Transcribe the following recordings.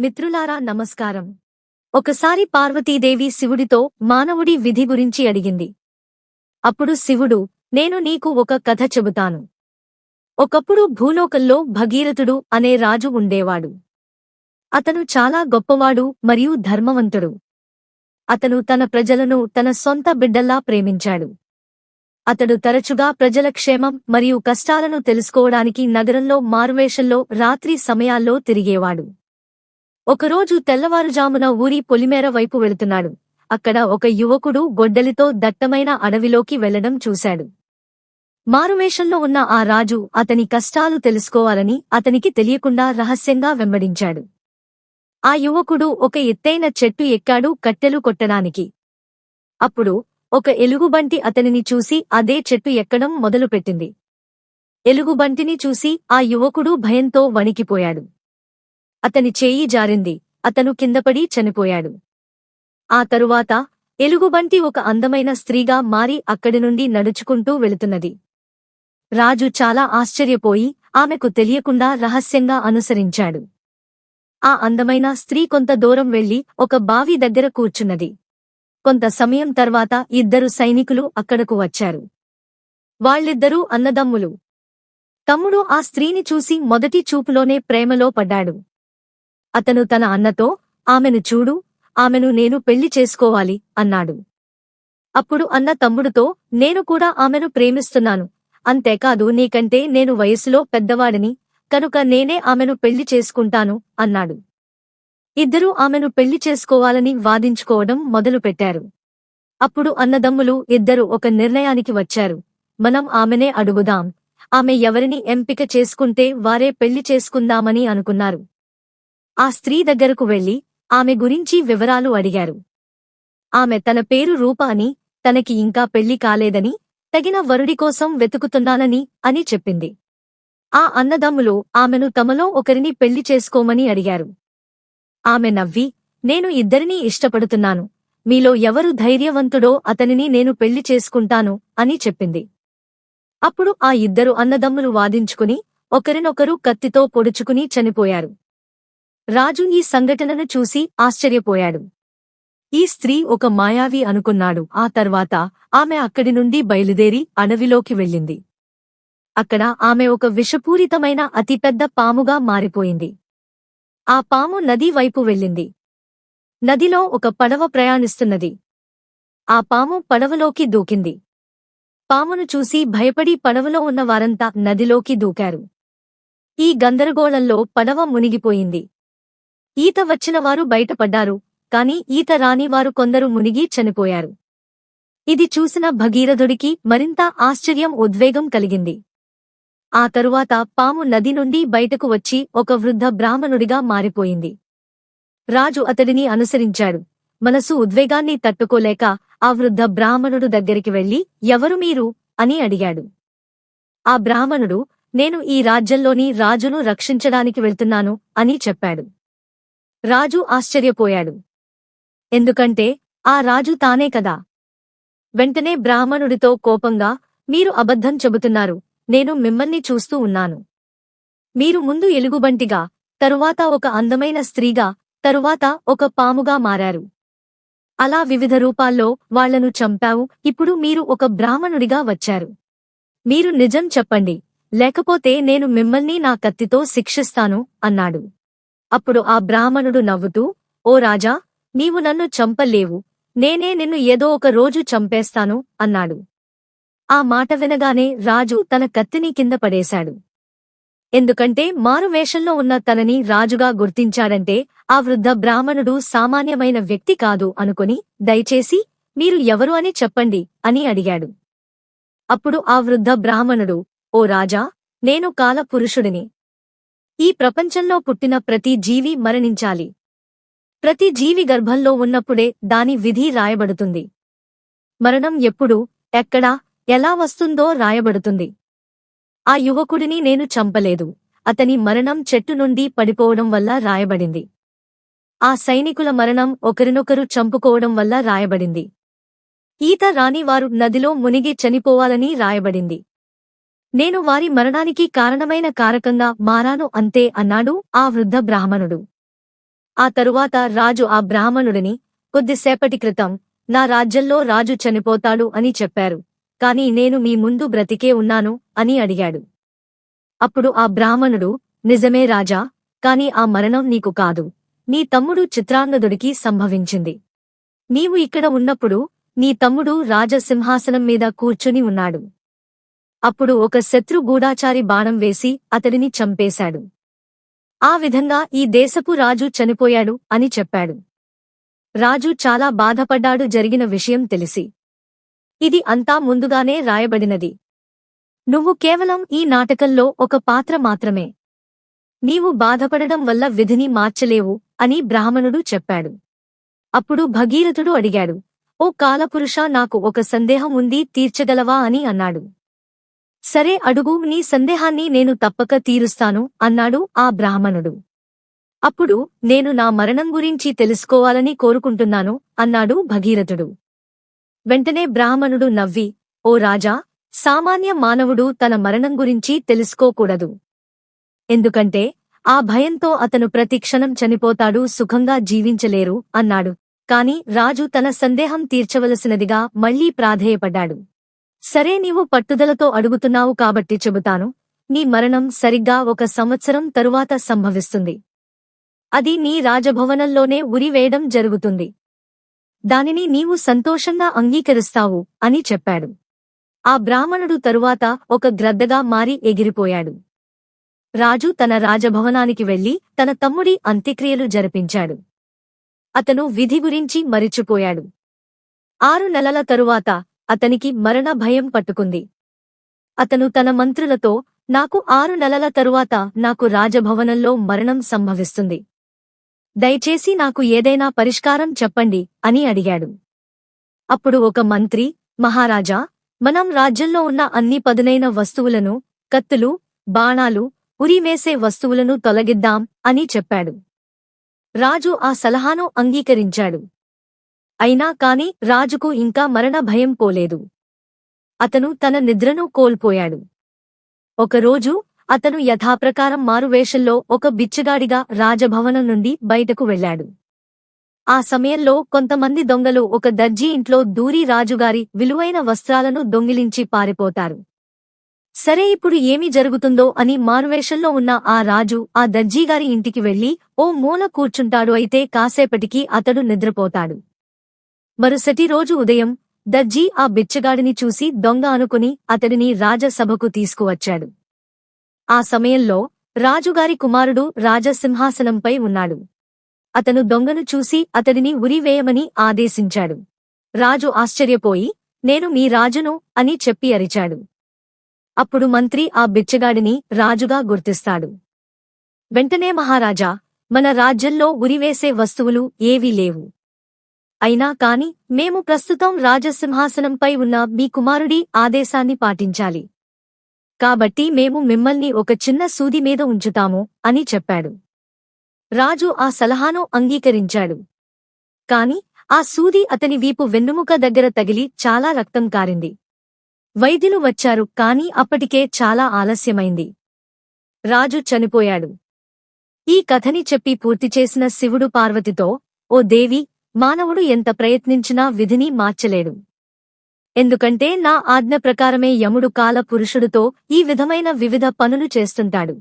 మిత్రులారా నమస్కారం. ఒకసారి పార్వతీదేవి శివుడితో మానవుడి విధి గురించి అడిగింది. అప్పుడు శివుడు నేను నీకు ఒక కథ చెబుతాను. ఒకప్పుడు భూలోకంలో భగీరథుడు అనే రాజు ఉండేవాడు. అతను చాలా గొప్పవాడు మరియు ధర్మవంతుడు. అతను తన ప్రజలను తన సొంత బిడ్డల్లా ప్రేమించాడు. అతడు తరచుగా ప్రజల క్షేమం మరియు కష్టాలను తెలుసుకోవడానికి నగరంలో మారువేషంలో రాత్రి సమయాల్లో తిరిగేవాడు. ఒకరోజు తెల్లవారుజామున ఊరి పొలిమేర వైపు వెళుతున్నాడు. అక్కడ ఒక యువకుడు గొడ్డలితో దట్టమైన అడవిలోకి వెళ్ళడం చూశాడు. మారువేషంలో ఉన్న ఆ రాజు అతని కష్టాలు తెలుసుకోవాలని అతనికి తెలియకుండా రహస్యంగా వెంబడించాడు. ఆ యువకుడు ఒక ఎత్తైన చెట్టు ఎక్కాడు కట్టెలు కొట్టడానికి. అప్పుడు ఒక ఎలుగుబంటి అతనిని చూసి అదే చెట్టు ఎక్కడం మొదలుపెట్టింది. ఎలుగుబంటిని చూసి ఆ యువకుడు భయంతో వణికిపోయాడు. అతని చేయి జారింది. అతను కిందపడి చనిపోయాడు. ఆ తరువాత ఎలుగుబంటి ఒక అందమైన స్త్రీగా మారి అక్కడి నుండి నడుచుకుంటూ వెళుతున్నది. రాజు చాలా ఆశ్చర్యపోయి ఆమెకు తెలియకుండా రహస్యంగా అనుసరించాడు. ఆ అందమైన స్త్రీ కొంత దూరం వెళ్ళి ఒక బావి దగ్గర కూర్చున్నది. కొంత సమయం తర్వాత ఇద్దరు సైనికులు అక్కడకు వచ్చారు. వాళ్ళిద్దరూ అన్నదమ్ములు. తమ్ముడు ఆ స్త్రీని చూసి మొదటి చూపులోనే ప్రేమలో పడ్డాడు. అతను తన అన్నతో ఆమెను చూడు ఆమెను నేను పెళ్ళి చేసుకోవాలి అన్నాడు. అప్పుడు అన్న తమ్ముడుతో నేను కూడా ఆమెను ప్రేమిస్తున్నాను. అంతేకాదు నీకంటే నేను వయసులో పెద్దవాడిని కనుక నేనే ఆమెను పెళ్ళి చేసుకుంటాను అన్నాడు. ఇద్దరూ ఆమెను పెళ్ళి చేసుకోవాలని వాదించుకోవడం మొదలుపెట్టారు. అప్పుడు అన్నదమ్ములు ఇద్దరు ఒక నిర్ణయానికి వచ్చారు. మనం ఆమెనే అడుగుదాం. ఆమె ఎవరిని ఎంపిక చేసుకుంటే వారే పెళ్ళి చేసుకుందామని అనుకున్నారు. ఆ స్త్రీ దగ్గరకు వెళ్ళి ఆమె గురించి వివరాలు అడిగారు. ఆమె తన పేరు రూప అని తనకి ఇంకా పెళ్ళి కాలేదని తగిన వరుడి కోసం వెతుకుతున్నానని అని చెప్పింది. ఆ అన్నదమ్ములు ఆమెను తమలో ఒకరిని పెళ్ళి చేసుకోమని అడిగారు. ఆమె నవ్వి నేను ఇద్దరినీ ఇష్టపడుతున్నాను. మీలో ఎవరు ధైర్యవంతుడో అతనిని నేను పెళ్ళి చేసుకుంటాను అని చెప్పింది. అప్పుడు ఆ ఇద్దరు అన్నదమ్ములు వాదించుకుని ఒకరినొకరు కత్తితో పొడుచుకుని చనిపోయారు. రాజు ఈ సంఘటనను చూసి ఆశ్చర్యపోయాడు. ఈ స్త్రీ ఒక మాయావి అనుకున్నాడు. ఆ తర్వాత ఆమె అక్కడి నుండి బయలుదేరి అడవిలోకి వెళ్ళింది. అక్కడ ఆమె ఒక విషపూరితమైన అతిపెద్ద పాముగా మారిపోయింది. ఆ పాము నది వైపు వెళ్ళింది. నదిలో ఒక పడవ ప్రయాణిస్తున్నది. ఆ పాము పడవలోకి దూకింది. పామును చూసి భయపడి పడవలో ఉన్న వారంతా నదిలోకి దూకారు. ఈ గందరగోళంలో పడవ మునిగిపోయింది. ఈత వచ్చినవారు బయటపడ్డారు కాని ఈత రాని వారు కొందరు మునిగి చనిపోయారు. ఇది చూసిన భగీరథుడికి మరింత ఆశ్చర్యం ఉద్వేగం కలిగింది. ఆ తరువాత పాము నది నుండి బయటకు వచ్చి ఒక వృద్ధ బ్రాహ్మణుడిగా మారిపోయింది. రాజు అతడిని అనుసరించాడు. మనసు ఉద్వేగాన్ని తట్టుకోలేక ఆ వృద్ధ బ్రాహ్మణుడు దగ్గరికి వెళ్ళి ఎవరు మీరు? అని అడిగాడు. ఆ బ్రాహ్మణుడు నేను ఈ రాజ్యంలోని రాజును రక్షించడానికి వెళ్తున్నాను అని చెప్పాడు. రాజు ఆశ్చర్యపోయాడు. ఎందుకంటే ఆ రాజు తానే కదా. వెంటనే బ్రాహ్మణుడితో కోపంగా మీరు అబద్ధం చెబుతున్నారు నేను మిమ్మల్ని చూస్తూ ఉన్నాను. మీరు ముందు ఎలుగుబంటిగా తరువాత ఒక అందమైన స్త్రీగా తరువాత ఒక పాముగా మారారు. అలా వివిధ రూపాల్లో వాళ్ళను చంపావు ఇప్పుడు మీరు ఒక బ్రాహ్మణుడిగా వచ్చారు. మీరు నిజం చెప్పండి లేకపోతే నేను మిమ్మల్ని నా కత్తితో శిక్షిస్తాను అన్నాడు. అప్పుడు ఆ బ్రాహ్మణుడు నవ్వుతూ ఓ రాజా నీవు నన్ను చంపలేవు. నేనే నిన్ను ఏదో ఒక రోజు చంపేస్తాను అన్నాడు. ఆ మాట వినగానే రాజు తన కత్తిని కింద పడేశాడు. ఎందుకంటే మారువేషంలో ఉన్న తనని రాజుగా గుర్తించాడంటే ఆ వృద్ధ బ్రాహ్మణుడు సామాన్యమైన వ్యక్తి కాదు అనుకుని దయచేసి మీరు ఎవరు అని చెప్పండి అని అడిగాడు. అప్పుడు ఆ వృద్ధ బ్రాహ్మణుడు ఓ రాజా నేను కాలపురుషుడిని. ఈ ప్రపంచంలో పుట్టిన ప్రతి జీవి మరణించాలి. ప్రతి జీవి గర్భంలో ఉన్నప్పుడే దాని విధి రాయబడుతుంది. మరణం ఎప్పుడు ఎక్కడా ఎలా వస్తుందో రాయబడుతుంది. ఆ యువకుడిని నేను చంపలేదు. అతని మరణం చెట్టు నుండి పడిపోవడం వల్ల రాయబడింది. ఆ సైనికుల మరణం ఒకరినొకరు చంపుకోవడం వల్ల రాయబడింది. ఈత రాణివారు నదిలో మునిగి చనిపోవాలని రాయబడింది. నేను వారి మరణానికి కారణమైన కారకంగా మారాను అంతే అన్నాడు ఆ వృద్ధ బ్రాహ్మణుడు. ఆ తరువాత రాజు ఆ బ్రాహ్మణుడిని కొద్దిసేపటి క్రితం నా రాజ్యంలో రాజు చనిపోతాడు అని చెప్పారు. కాని నేను మీ ముందు బ్రతికే ఉన్నాను అని అడిగాడు. అప్పుడు ఆ బ్రాహ్మణుడు నిజమే రాజా కాని ఆ మరణం నీకు కాదు. నీ తమ్ముడు చిత్రాంగదుడికి సంభవించింది. నీవు ఇక్కడ ఉన్నప్పుడు నీ తమ్ముడు రాజసింహాసనం మీద కూర్చుని ఉన్నాడు. అప్పుడు ఒక శత్రు గూఢాచారి బాణం వేసి అతడిని చంపేశాడు. ఆ విధంగా ఈ దేశపు రాజు చనిపోయాడు అని చెప్పాడు. రాజు చాలా బాధపడ్డాడు జరిగిన విషయం తెలిసి. ఇది అంతా ముందుగానే రాయబడినది. నువ్వు కేవలం ఈ నాటకంలో ఒక పాత్ర మాత్రమే. నీవు బాధపడడం వల్ల విధిని మార్చలేవు అని బ్రాహ్మణుడు చెప్పాడు. అప్పుడు భగీరథుడు అడిగాడు ఓ కాలపురుష నాకు ఒక సందేహం ఉంది తీర్చగలవా? అని అన్నాడు. సరే అడుగు నీ సందేహాన్ని నేను తప్పక తీరుస్తాను అన్నాడు ఆ బ్రాహ్మణుడు. అప్పుడు నేను నా మరణం గురించి తెలుసుకోవాలని కోరుకుంటున్నాను అన్నాడు భగీరథుడు. వెంటనే బ్రాహ్మణుడు నవ్వి ఓ రాజా సామాన్య మానవుడు తన మరణం గురించి తెలుసుకోకూడదు. ఎందుకంటే ఆ భయంతో అతను ప్రతి క్షణం చనిపోతాడు సుఖంగా జీవించలేరు అన్నాడు. కాని రాజు తన సందేహం తీర్చవలసినదిగా మళ్ళీ ప్రాధేయపడ్డాడు. సరే నీవు పట్టుదలతో అడుగుతున్నావు కాబట్టి చెబుతాను. నీ మరణం సరిగ్గా ఒక సంవత్సరం తరువాత సంభవిస్తుంది. అది నీ రాజభవనంలోనే ఉరివేయడం జరుగుతుంది. దానిని నీవు సంతోషంగా అంగీకరిస్తావు అని చెప్పాడు. ఆ బ్రాహ్మణుడు తరువాత ఒక గ్రద్దగా మారి ఎగిరిపోయాడు. రాజు తన రాజభవనానికి వెళ్ళి తన తమ్ముడి అంత్యక్రియలు జరిపించాడు. అతను విధి గురించి మరిచిపోయాడు. ఆరు నెలల తరువాత అతనికి మరణ భయం పట్టుకుంది. అతను తన మంత్రులతో నాకు ఆరు నెలల తరువాత నాకు రాజభవనంలో మరణం సంభవిస్తుంది. దయచేసి నాకు ఏదైనా పరిష్కారం చెప్పండి అని అడిగాడు. అప్పుడు ఒక మంత్రి మహారాజా మనం రాజ్యంలో ఉన్న అన్ని పదునైన వస్తువులను కత్తులు బాణాలు ఉరివేసే వస్తువులను తొలగిద్దాం అని చెప్పాడు. రాజు ఆ సలహాను అంగీకరించాడు. అయినా కాని రాజుకు ఇంకా మరణ భయం పోలేదు. అతను తన నిద్రను కోల్పోయాడు. ఒకరోజు అతను యథాప్రకారం మారువేషంలో ఒక బిచ్చగాడిగా రాజభవనం నుండి బయటకు వెళ్ళాడు ఆ సమయంలో కొంతమంది దొంగలు ఒక దర్జీ ఇంట్లో దూరి రాజుగారి విలువైన వస్త్రాలను దొంగిలించి పారిపోతారు. సరే ఇప్పుడు ఏమి జరుగుతుందో అని మారువేషంలో ఉన్న ఆ రాజు ఆ దర్జీగారి ఇంటికి వెళ్ళి ఓ మూల కూర్చుంటాడు అయితే కాసేపటికి అతడు నిద్రపోతాడు. మరుసటి రోజు ఉదయం దర్జీ ఆ బిచ్చగాడిని చూసి దొంగ అనుకుని అతడిని రాజసభకు తీసుకువచ్చాడు. ఆ సమయంలో రాజుగారి కుమారుడు రాజసింహాసనంపై ఉన్నాడు. అతను దొంగను చూసి అతడిని ఉరివేయమని ఆదేశించాడు. రాజు ఆశ్చర్యపోయి నేను మీ రాజును అని చెప్పి అరిచాడు. అప్పుడు మంత్రి ఆ బిచ్చగాడిని రాజుగా గుర్తిస్తాడు. వెంటనే మహారాజా మన రాజ్యంలో ఉరివేసే వస్తువులు ఏవీ లేవు. అయినా కాని మేము ప్రస్తుతం రాజసింహాసనంపై ఉన్న మీ కుమారుడి ఆదేశాన్ని పాటించాలి. కాబట్టి మేము మిమ్మల్ని ఒక చిన్న సూది మీద ఉంచుతాము అని చెప్పాడు. రాజు ఆ సలహాను అంగీకరించాడు. కాని ఆ సూది అతని వీపు వెన్నుముక దగ్గర తగిలి చాలా రక్తం కారింది. వైద్యులు వచ్చారు కాని అప్పటికే చాలా ఆలస్యమైంది. రాజు చనిపోయాడు. ఈ కథని చెప్పి పూర్తి చేసిన శివుడు పార్వతితో ఓ దేవి మానవుడు ఎంత ప్రయత్నించినా విధిని మార్చలేడు. ఎందుకంటే నా ఆజ్ఞ ప్రకారమే యముడు కాల పురుషుడితో ఈ విధమైన వివిధ పనులు చేస్తుంటాడు.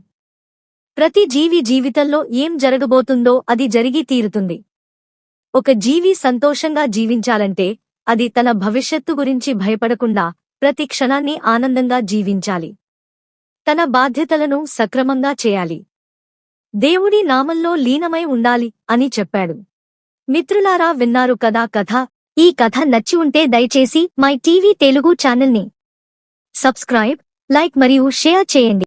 ప్రతి జీవి జీవితంలో ఏం జరగబోతుందో అది జరిగి తీరుతుంది. ఒక జీవి సంతోషంగా జీవించాలంటే అది తన భవిష్యత్తు గురించి భయపడకుండా ప్రతి క్షణాన్ని ఆనందంగా జీవించాలి. తన బాధ్యతలను సక్రమంగా చేయాలి. దేవుడి నామంలో లీనమై ఉండాలి అని చెప్పాడు. మిత్రులారా విన్నారు కదా కథ. ఈ కథ నచ్చి ఉంటే దయచేసి మై టీవీ తెలుగు ఛానల్ని సబ్స్క్రైబ్ లైక్ మరియు షేర్ చేయండి.